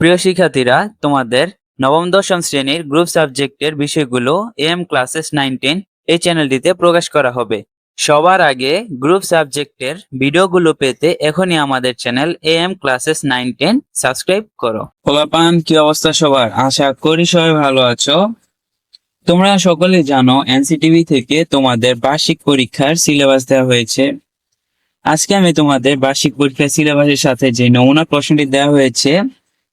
প্রিয় শিক্ষার্থীরা, তোমাদের নবম, দশম শ্রেণির গ্রুপ সাবজেক্টের বিষয়গুলো এম ক্লাসেস নাইন টেন এই চ্যানেলটিতে প্রকাশ করা হবে। সবার আগে গ্রুপ সাবজেক্টের ভিডিওগুলো পেতে এখনই আমাদের channel A M classes nine ten subscribe করো। পোলাপান, কি অবস্থা সবার? আশা করি সবাই ভালো আছো। তোমরা সকলে জানো এনসিটিভি থেকে তোমাদের বার্ষিক পরীক্ষার সিলেবাস দেওয়া হয়েছে। আজকে আমি তোমাদের বার্ষিক পরীক্ষার সিলেবাসের সাথে যে নমুনা প্রশ্নটি দেওয়া হয়েছে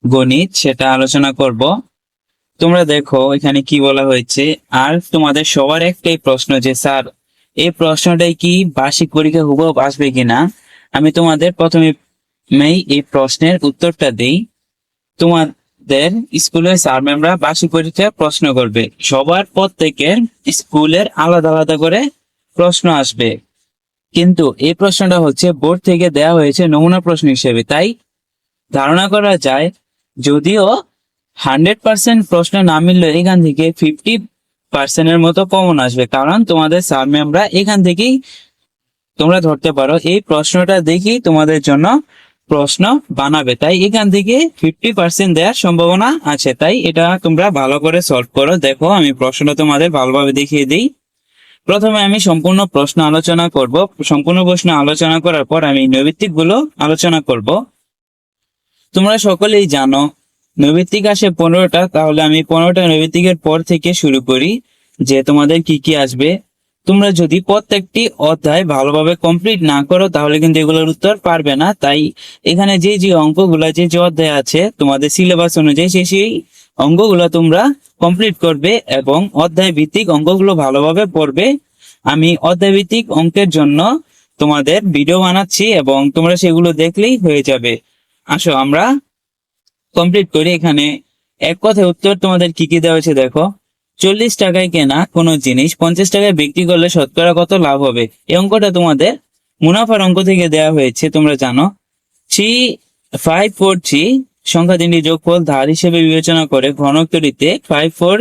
গণিত, সেটা আলোচনা করব। তোমরা দেখো, এখানে কি বলা হয়েছে? আর তোমাদের সবার একটাই প্রশ্ন যে, স্যার, এই প্রশ্নটাই কি বার্ষিক পরীক্ষা হুবহু আসবে কিনা? আমি তোমাদের প্রথমে এই প্রশ্নের উত্তরটা দেই। তোমাদের স্কুলের স্যার ম্যামরা বার্ষিক পরীক্ষায় প্রশ্ন করবে। সবার প্রত্যেকের স্কুলের আলাদা আলাদা করে প্রশ্ন আসবে। কিন্তু এই প্রশ্নটা হচ্ছে, বোর্ড থেকে দেওয়া হয়েছে নমুনা প্রশ্ন হিসেবে। তাই ধারণা করা যায় যদিও হান্ড্রেড পার্সেন্ট প্রশ্ন না মিললে এখান থেকে ফিফটি পার্সেন্টের মতো কমন আসবে, কারণ তোমাদের স্যার ম্যামরা এখান থেকেই তোমরা ধরতে পারো। এই প্রশ্নটা দেখেই তোমাদের জন্য প্রশ্ন বানাবে। তাই এখান থেকে ফিফটি পার্সেন্ট দেওয়ার সম্ভাবনা আছে। তাই এটা তোমরা ভালো করে সলভ করো। দেখো, আমি প্রশ্নটা তোমাদের ভালোভাবে দেখিয়ে দিই। প্রথমে আমি সম্পূর্ণ প্রশ্ন আলোচনা করব। সম্পূর্ণ প্রশ্ন আলোচনা করার পর আমি নৈবিত্তিকগুলো আলোচনা করব। তোমরা সকলেই জানো নৈবিত্তিক আসে পনেরোটা, তাহলে আমি পনেরোটা নৈবিত্তিকের পর থেকে শুরু করি যে তোমাদের কি কি আসবে। তোমরা যদি প্রত্যেকটি অধ্যায় ভালোভাবে কমপ্লিট না করো, তাহলে কিন্তু এগুলোর উত্তর পারবে না। তাই এখানে যে যে অঙ্কগুলা, যে যে অধ্যায় আছে, তোমাদের সিলেবাস অনুযায়ী সেই সেই অঙ্কগুলো তোমরা কমপ্লিট করবে এবং অধ্যায় ভিত্তিক অঙ্কগুলো ভালোভাবে পড়বে। আমি অধ্যায় ভিত্তিক অঙ্কের জন্য তোমাদের ভিডিও বানাচ্ছি এবং তোমরা সেগুলো দেখলেই হয়ে যাবে। আসো আমরা কমপ্লিট করি এখানে। এক কথায় উত্তর তোমাদের কি কি দেওয়া হয়েছে দেখো। চল্লিশ টাকায় কেনা কোনো জিনিস, পঞ্চাশ টাকায় বিক্রি করলে শতকরা কত লাভ হবে? এই অঙ্কটা তোমাদের মুনাফার অঙ্ক থেকে দেওয়া হয়েছে, তোমরা জানো। থ্রি ফাইভ ফোর থ্রি সংখ্যা তিনটি যোগফল ধার হিসেবে বিবেচনা করে ঘনকতরিতে ফাইভ ফোর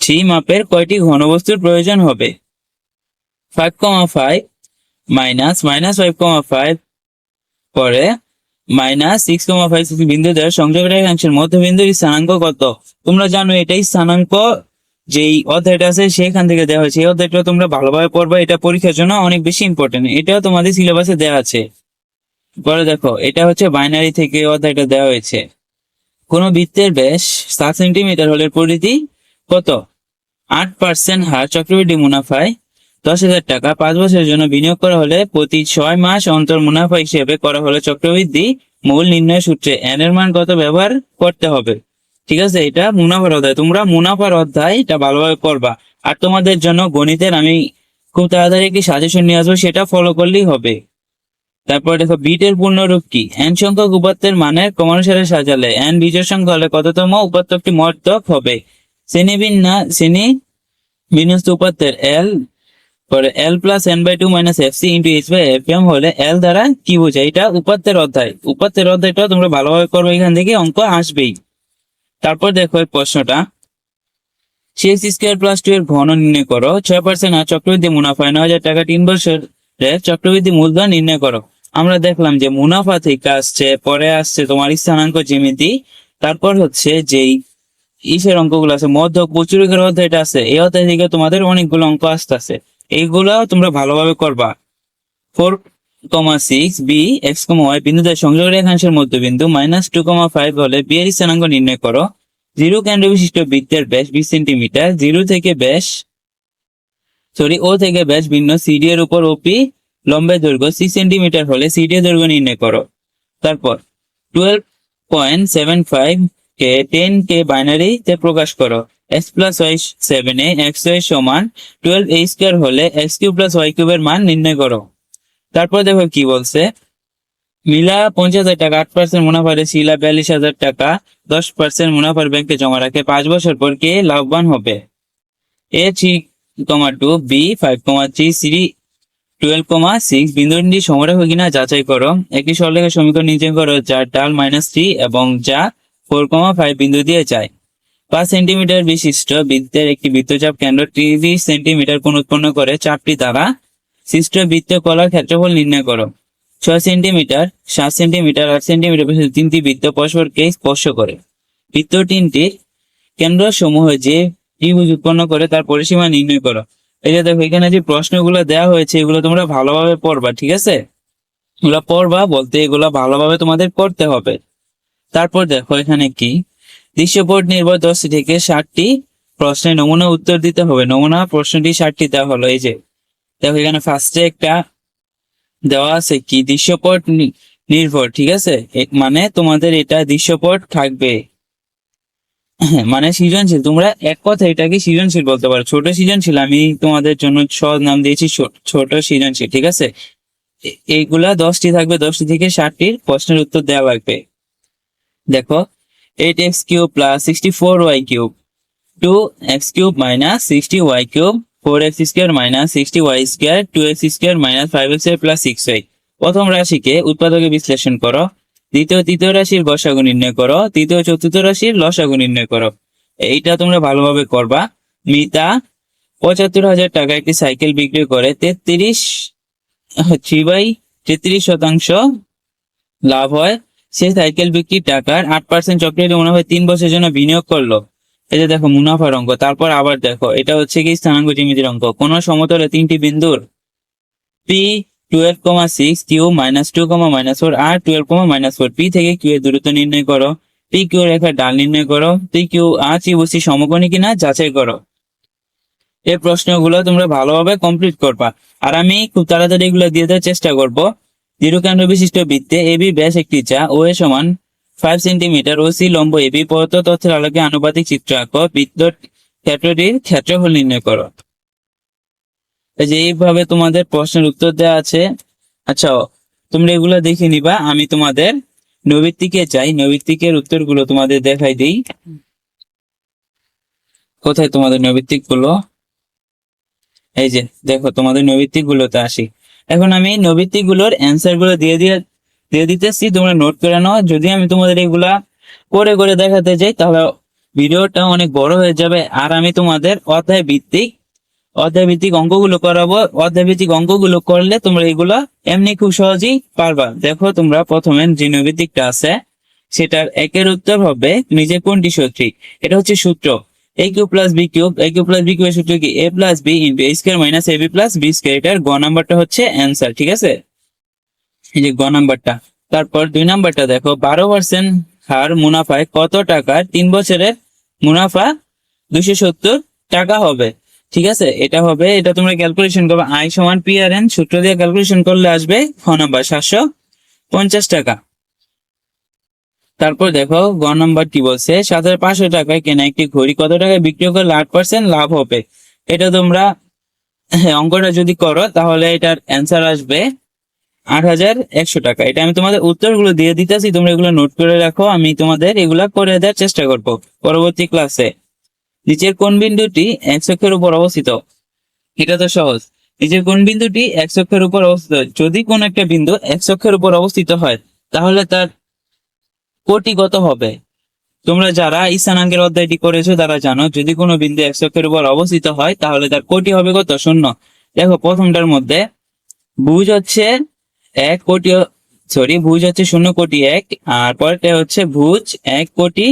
থ্রি মাপের কয়টি ঘনবস্তুর প্রয়োজন হবে? Five comma five minus minus five comma five পরে minus six comma five six বিন্দু দ্বারা সংযোগ রেখাংশের মধ্যবিন্দুর স্থানাঙ্ক কত? তোমরা জানো এটাই স্থানাঙ্ক যেই অধ্যায়টা আছে, সেখান থেকে দেওয়া হয়েছে। এই অধ্যায়টা তোমরা ভালোভাবে পড়বে, এটা পরীক্ষার জন্য অনেক বেশি ইম্পর্টেন্ট এটাও তোমাদের সিলেবাসে দেওয়া আছে। পরে দেখো, এটা হচ্ছে বাইনারি থেকে অধ্যায়টা দেওয়া হয়েছে। কোন বৃত্তের ব্যাস সাত সেন্টিমিটার হলে পরিধি কত? আট পার্সেন্ট হার চক্রবৃদ্ধি মুনাফায় দশ হাজার টাকা পাঁচ বছরের জন্য বিনিয়োগ করা হলে প্রতি ছয় মাস অন্তর মুনাফা হিসেবে করা হলে চক্রবৃদ্ধি মূল নির্ণয় সূত্রে এন এর মান কত ব্যবহার করতে হবে। ঠিক আছে, এটা মুনাফার অধ্যায়। তোমরা মুনাফার অধ্যায় এটা ভালোভাবে করবা আর তোমাদের জন্য গণিতের আমি খুব তাড়াতাড়ি একটি সাজেশন নিয়ে আসব, সেটা ফলো করলেই হবে। তারপর দেখো বিটের পূর্ণরূপ কি? এন সংখ্যক উপাত্তের মানের ক্রমানুসারে সাজালে এন বিজয় সংখ্যা হলে কততম উপাত্তটি মর্তক হবে? শ্রেণি বিন্যা শ্রেণি বিন্যস্ত উপাত্তের এল পরে L plus N by two minus F C into H by F M হলে এল দ্বারা কি বোঝায়? এটা উপাত্তের অধ্যায়। উপাত্তের অধ্যায়টা তোমরা ভালোভাবে করবে, এখান থেকে অঙ্ক আসবেই। তারপর দেখো এই প্রশ্নটা। সিক্স স্কোয়ার প্লাস টু এর ঘন নির্ণয় করো। ছয় পার্সেন্ট আর চক্রবৃদ্ধি মুনাফা, নয় হাজার টাকা তিন বছরের চক্রবৃদ্ধি মূলধন নির্ণয় করো। আমরা দেখলাম যে মুনাফা থেকে আসছে, পরে আসছে তোমার স্থানাঙ্ক জিমিতি তারপর হচ্ছে যেই ইসের অঙ্কগুলো আছে মধ্য প্রচুরিকের অধ্যায়টা আছে, এই অধ্যায় থেকে তোমাদের অনেকগুলো অঙ্ক আসতেছে। এইগুলাও তোমরা ভালোভাবে করবা। Four comma six B X comma Y বিন্দুদের সংযোগ রেখাংশের মধ্যবিন্দু মাইনাস টু কমা ফাইভ হলে বি এর স্থানাঙ্ক নির্ণয় করো। জিরো কেন্দ্র বিশিষ্ট বৃত্তের ব্যাস বিশ সেন্টিমিটার জিরো থেকে ব্যাস সরি ও থেকে ব্যাস ভিন্ন সিডি এর উপর ওপি লম্বের দৈর্ঘ্য সিক্স সেন্টিমিটার হলে সিডি এর দৈর্ঘ্য নির্ণয় করো। তারপর টুয়েলভ পয়েন্ট সেভেন ফাইভ কে টেন কে বাইনারিতে প্রকাশ করো। এক্স প্লাস ওয়াই সেভেন এ এক্স ওয়াই সমান টুয়েলভ এ স্কোয়ার হলে এক্স কিউব প্লাস ওয়াই কিউবের মান নির্ণয় করো। তারপর দেখো কি বলছে? মিলা পঞ্চাশ হাজার টাকা, আট পার্সেন্ট মুনাফা শিলা বিয়াল্লিশ হাজার টাকা, দশ পার্সেন্ট মুনাফার ব্যাংকে জমা রাখে, পাঁচ বছর পর কে লাভবান হবে? A three comma two, B five comma three, C twelve comma six, বিন্দুটি সমরেখ কিনা যাচাই করো। একটি সরলেখের সমীকরণ নিচে করো যার ডাল মাইনাস থ্রি এবং যা ফোর কমা ফাইভ বিন্দু দিয়ে যায়। পাঁচ সেন্টিমিটার বিশিষ্ট বৃত্তের একটি বৃত্তচাপ কেন্দ্র ত্রিশ সেন্টিমিটার কোণ উৎপন্ন করে চাপটি দ্বারা সৃষ্ট বৃত্তীয় কলার ক্ষেত্রফল নির্ণয় করো। ছয় সেন্টিমিটার, সাত সেন্টিমিটার, আট সেন্টিমিটার পর্যন্ত তিনটি বৃত্ত পরস্পরকে স্পর্শ করে। বৃত্ত তিনটির কেন্দ্র সমূহ যে ত্রিভুজ উৎপন্ন করে তার পরিসীমা নির্ণয় করো। এই যে দেখো, এখানে যে প্রশ্নগুলো দেওয়া হয়েছে, এগুলো তোমরা ভালোভাবে পড়বা, ঠিক আছে? এগুলো পড়বা বলতে এগুলো ভালোভাবে তোমাদের করতে হবে। তারপর দেখো এখানে কি? দৃশ্যপট নির্ভর দশটি থেকে ষাটটি প্রশ্নের নমুনা উত্তর দিতে হবে। নমুনা প্রশ্নটি ষাটটি দেওয়া হলো। এই যে, দেখো এখানে ফার্স্টে একটা দেওয়া আছে কি? দৃশ্যপট নির্ভর, ঠিক আছে? মানে তোমাদের এটা দৃশ্যপট থাকবে। মানে সৃজনশীল। তোমরা এক কথা এটাকে সৃজনশীল বলতে পারো। ছোট সৃজনশীল, আমি তোমাদের জন্য সহজ নাম দিয়েছি ছোট সৃজনশীল, ঠিক আছে? এইগুলা দশটি থাকবে। দশটি থেকে ষাটটির প্রশ্নের উত্তর দেওয়া লাগবে। দেখো eight X cube plus sixty four Y cube two X cube minus sixty Y cube four X square minus sixty Y square two minus five plus six Y প্রথম রাশিকে উৎপাদকে বিশ্লেষণ করো। দ্বিতীয়, তৃতীয় রাশির গসাগু নির্ণয় করো। তৃতীয়, চতুর্থ রাশির লসাগু নির্ণয় করো। এইটা তোমরা ভালোভাবে করবা। মিতা, পঁচাত্তর হাজার টাকা একটি সাইকেল বিক্রি করে তেত্রিশ থ্রি বাই তেত্রিশ শতাংশ লাভ হয়। সে সাইকেল বিক্রির টাকার আট পার্সেন্ট চক্রের মুনাফা তিন বছরের জন্য বিনিয়োগ করল। যে দেখো মুনাফার অঙ্ক, তারপর আবার দেখো, এটা হচ্ছে কি স্থানাঙ্ক জ্যামিতির অঙ্ক। কোন সমতলে তিনটি বিন্দুর P twelve comma six Q minus two comma minus four R twelve comma minus four P থেকে কিউ এর দূরত্ব নির্ণয় করো। পি কিউ রেখার ডাল নির্ণয় করো। পি কিউ আর ত্রিভুজটি সমকোণী কিনা যাচাই করো। এই প্রশ্নগুলো তোমরা ভালোভাবে কমপ্লিট করবা। আর আমি খুব তাড়াতাড়ি এগুলো দিয়ে দেওয়ার চেষ্টা করব। দীর্ঘকেন্দ্র বিশিষ্ট বৃত্তে এবি ব্যাস একটি চা ও এ সমান ফাইভ সেন্টিমিটার ও সি লম্ব এবি পরত তথ্যের আলোকে আনুপাতিক চিত্র আঁকো বৃত্ত ক্ষেত্রটির ক্ষেত্রফল নির্ণয় করো। যে এইভাবে তোমাদের প্রশ্নের উত্তর দেওয়া আছে আচ্ছা তোমরা এগুলো দেখে নিবা, আমি তোমাদের নৈবিত্তিকে চাই, নৈবিত্তিকের উত্তরগুলো তোমাদের দেখাই দিই। কোথায় তোমাদের নৈবিত্তিকগুলো এই যে, দেখো, তোমাদের নৈবিত্তিক গুলোতে আসি। এখন আমি নৈবিত্তিকগুলোর অ্যান্সারগুলো দিয়ে দিয়ে দিয়ে দিতেছি, তোমরা নোট করে নাও। যদি আমি তোমাদের এগুলা করে করে দেখাতে যাই, তাহলে ভিডিওটা অনেক বড় হয়ে যাবে। আর আমি তোমাদের অধ্যায় ভিত্তিক অধ্যায় ভিত্তিক অঙ্কগুলো করাবো। অধ্যায় ভিত্তিক অঙ্কগুলো করলে তোমরা এগুলা এমনি খুব সহজেই পারবা। দেখো, তোমরা প্রথমে যে নৈবিত্তিকটা আছে, সেটার একের উত্তর হবে, নিজে কোনটি সঠিক? এটা হচ্ছে সূত্র। A cube plus B cube A cube plus B কিউবের সূত্র কি? A plus B into A square minus A B plus B square গ নাম্বারটা হচ্ছে অ্যান্সার ঠিক আছে? এই যে গ নাম্বারটা, তারপর দুই নাম্বারটা দেখো, বারো পার্সেন্ট হার মুনাফায় কত টাকার তিন বছরের মুনাফা? দুশো সত্তর টাকা হবে, ঠিক আছে? এটা হবে, এটা তোমরা ক্যালকুলেশন করবে আই সমান পি আর এন সূত্র দিয়ে ক্যালকুলেশন করলে আসবে খ নাম্বার, সাতশো পঞ্চাশ টাকা। তারপর দেখো গ নাম্বার কি বলছে? সাত হাজার পাঁচশো টাকায় কেনা একটি ঘড়ি। কত টাকায় বিক্রি করলে আট পার্সেন্ট লাভ হবে। এটা তোমরা হ্যাঁ, অঙ্কটা যদি করো তাহলে এটার অ্যান্সার আসবে আট হাজার একশো টাকা। এটা আমি তোমাদের উত্তরগুলো দিয়ে দিতেছি তোমরা এগুলো নোট করে রাখো আমি তোমাদের এগুলা করে দেওয়ার চেষ্টা করব পরবর্তী ক্লাসে নিচের কোন বিন্দুটি এক অক্ষের উপর অবস্থিত? এটা তো সহজ। নিচের কোন বিন্দুটি এক অক্ষের উপর অবস্থিত? যদি কোন একটা বিন্দু এক অক্ষের উপর অবস্থিত হয় তাহলে তার কোটি কত হবে। তোমরা যারা স্থানাঙ্কের অধ্যায়টি করেছ, তারা জানো, যদি কোনো বিন্দু এক অক্ষের উপর অবস্থিত হয়, তাহলে তার কোটি হবে কত? শূন্য। দেখো, প্রথমটার মধ্যে ভুজ হচ্ছে এক কোটি সরি ভুজ হচ্ছে শূন্য কোটি এক, আর পরেরটা হচ্ছে ভুজ এক কোটি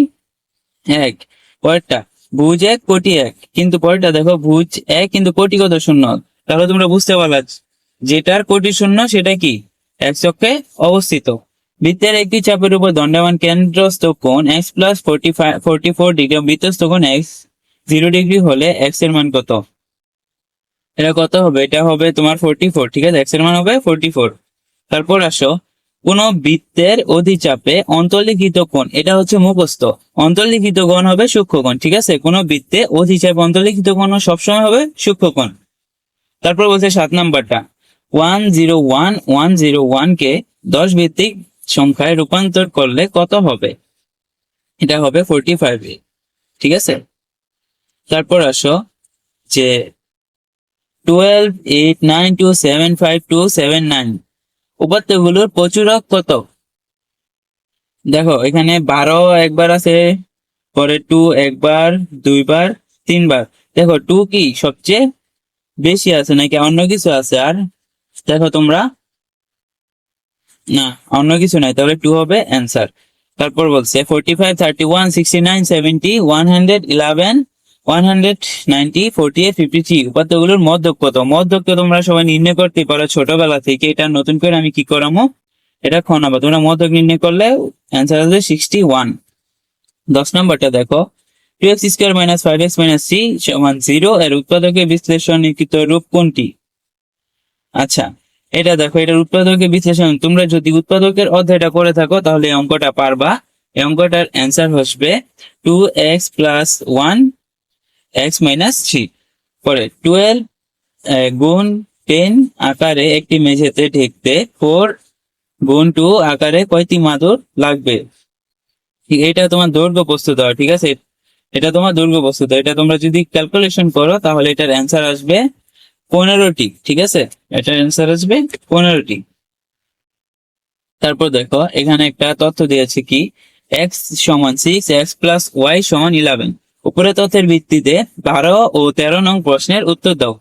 এক। পরেরটা, ভুজ এক কোটি এক। কিন্তু পরেরটা দেখো, ভুজ এক কিন্তু কোটি কত? শূন্য। তাহলে তোমরা বুঝতে পারলা, যেটার কোটি শূন্য, সেটা কি? এক চক্রে অবস্থিত। বৃত্তের একটি চাপের উপর দণ্ডায়মান কেন্দ্রস্থ কোণ X plus forty five four degree বৃত্তস্থ কোণ এক্স জিরো ডিগ্রি হলে এক্সের মান কত? এটা কত হবে? এটা হবে তোমার ফোর্টি ফোর ঠিক আছে? এক্সের মান হবে ফোর্টি ফোর তারপর আসো, কোন বৃত্তের অধিচাপে অন্তর্লিখিত কোণ, এটা হচ্ছে মুখস্থ, অন্তর্লিখিত কোণ হবে সূক্ষ্মকোণ ঠিক আছে? কোন বৃত্তে অধিচাপে অন্তর্লিখিত কোণ সবসময় হবে সূক্ষ্মকোণ তারপর বলছে সাত নাম্বারটা one zero one one zero one কে দশ ভিত্তিক সংখ্যায় রূপান্তর করলে কত হবে? এটা হবে ফোরটি ফাইভ ঠিক আছে? তারপর আসো, যে twelve eight nine two seven five two seven nine উপাত্তগুলোর প্রচুরক কত? দেখো, এখানে বারো একবার আছে, পরে টু একবার, দুইবার, তিনবার। দেখো টু কি সবচেয়ে বেশি আছে নাকি? অন্য কিছু আছে। আর দেখো তোমরা না, অন্য কিছু নাই, তাহলে টু হবে অ্যান্সার তারপর বলছে forty five thirty one sixty nine seventy one hundred eleven one hundred ninety forty eight fifty three উপাত্তগুলোর মধ্যক কত মধ্যক তোমরা সবাই নির্ণয় করতে পারো ছোটবেলা থেকে, এটা নতুন করে আমি কি করামো? এটা খ নাম্বার, তোমরা মধ্যক নির্ণয় করলে অ্যান্সার হবে সিক্সটি ওয়ান দশ নম্বরটা দেখো two X square minus five X minus C সমান জিরো এর উৎপাদকের বিশ্লেষণীকৃত রূপ কোনটি? আচ্ছা এটা দেখো, এটার উৎপাদকের বিশ্লেষণ। তোমরা যদি উৎপাদকের অধ্যায়টা করে থাকো, তাহলে এই অঙ্কটা পারবা। এই অঙ্কটার অ্যান্সার আসবে two X plus one X minus three পরে টুয়েলভ গুণ টেন আকারে একটি মেঝেতে ঢেকতে ফোর গুণ টু আকারে কয়টি মাদুর লাগবে? এটা তোমার দৈর্ঘ্য প্রস্তুত হয়, ঠিক আছে? এটা তোমার দৈর্ঘ্য প্রস্তুত। এটা তোমরা যদি ক্যালকুলেশন করো, তাহলে এটার অ্যান্সার আসবে পনেরোটি ঠিক আছে? এটার অ্যান্সার আসবে? পনেরোটি। তারপর দেখো এখানে একটা তথ্য দিয়েছে কি? এক্স সমান সিক্স এক্স প্লাস ওয়াই সমান ইলেভেন উপরে তথ্যের ভিত্তিতে বারো ও তেরো নং প্রশ্নের উত্তর দাও।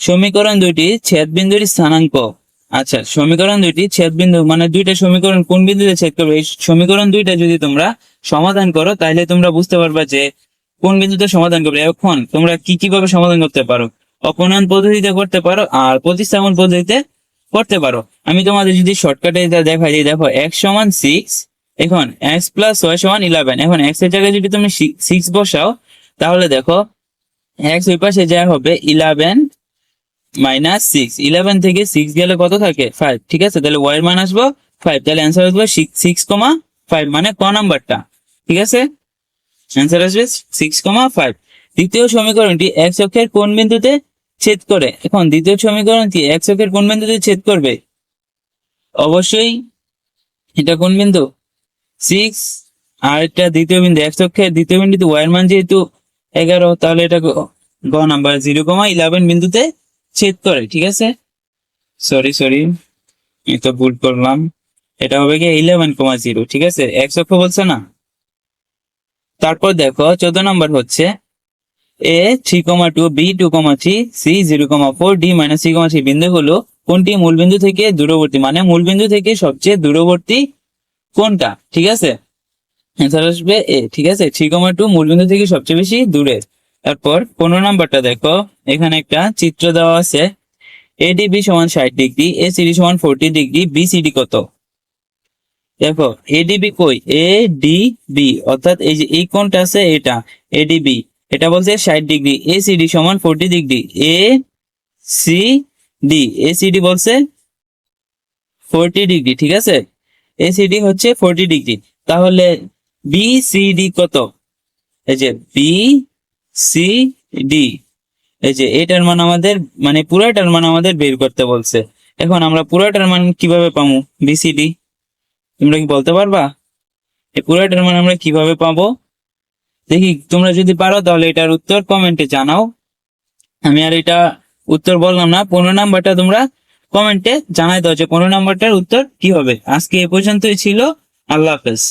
সমীকরণ দুইটি ছেদ বিন্দুর স্থানাঙ্ক। আচ্ছা সমীকরণ দুইটি ছেদ বিন্দু মানে দুইটা সমীকরণ কোন বিন্দুতে ছেদ করবে? এই সমীকরণ দুইটা যদি তোমরা সমাধান করো তাহলে তোমরা বুঝতে পারবা যে কোন বিন্দুতে সমাধান করবে। এখন তোমরা কি কীভাবে সমাধান করতে পারো? অপনয়ন পদ্ধতিতে করতে পারো আর প্রতিস্থাপন পদ্ধতিতে করতে পারো। আমি তোমাদের যদি শর্টকাটে এটা দেখাই দিই, দেখো এক্স সমান সিক্স এখন এক্স প্লাস ওয়াই সমান ইলেভেন এখন এক্সের জায়গায় যদি তুমি সিক্স বসাও, তাহলে দেখো এক্স ওই পাশে যা হবে ইলেভেন মাইনাস সিক্স ইলেভেন থেকে সিক্স গেলে কত থাকে? ফাইভ ঠিক আছে? তাহলে ওয়াই এর মান আসব ফাইভ তাহলে অ্যান্সার আসবে সিক্স কমা ফাইভ মানে ক নাম্বারটা? ঠিক আছে? অ্যান্সার আসবে সিক্স কমা ফাইভ দ্বিতীয় সমীকরণটি এক্স অক্ষের কোন বিন্দুতে ছেদ করে। এখন দ্বিতীয় সমীকরণটি এক্স অক্ষের কোন বিন্দুতে ছেদ করবে? অবশ্যই এটা কোন বিন্দু? সিক্স আর এটা দ্বিতীয় বিন্দু এক্স অক্ষের দ্বিতীয় বিন্দুতে ওয়াই এর মান যেহেতু এগারো, তাহলে এটা গ- নাম্বার জিরো কমা ইলেভেন বিন্দুতে ছেদ করে, ঠিক আছে? সরি সরি এই তো ভুল করলাম। এটা হবে কি ইলেভেন কমা জিরো, ঠিক আছে? এক্স অক্ষ বলছে না? তারপর দেখো, চোদ্দ নম্বর হচ্ছে A three comma two B two comma three C zero comma four D minus three comma three বিন্দুগুলো কোনটি মূলবিন্দু থেকে দূরবর্তী? মানে মূলবিন্দু থেকে সবচেয়ে দূরবর্তী কোনটা? ঠিক আছে? অ্যান্সার আসবে এ ঠিক আছে? থ্রি কমা টু মূলবিন্দু থেকে সবচেয়ে বেশি দূরে। তারপর পনেরো নাম্বারটা দেখো। এখানে একটা চিত্র দেওয়া আছে। এডিবি সমান ষাট ডিগ্রি এ সিডি সমান ফোরটি ডিগ্রি বি সিডি কত? দেখো এডিবি কই? এ ডি বি অর্থাৎ এই যে এই কোণটা আছে এটা এডিবি এটা বলছে ষাট ডিগ্রি এ সিডি সমান forty degree A C D A CD বলছে ফোরটি ডিগ্রি, ঠিক আছে? এ সিডি হচ্ছে ফোরটি ডিগ্রি, তাহলে বি সি ডি কত? এই যে বি সি ডি এই যে এটার মান আমাদের মানে পুরাটার মান আমাদের বের করতে বলছে। এখন আমরা পুরাটার মান কীভাবে পাবো? বিসিডি তোমরা কি বলতে পারবা? এই পুরাটার মান আমরা কীভাবে পাবো? দেখি তোমরা যদি পারো তাহলে এটার উত্তর কমেন্টে জানাও। আমি আর এটা উত্তর বললাম না, পনেরো নাম্বারটা তোমরা কমেন্টে জানাই দাও যে পনেরো নাম্বারটার উত্তর কি হবে। আজকে এ পর্যন্তই ছিল, আল্লাহ হাফেজ।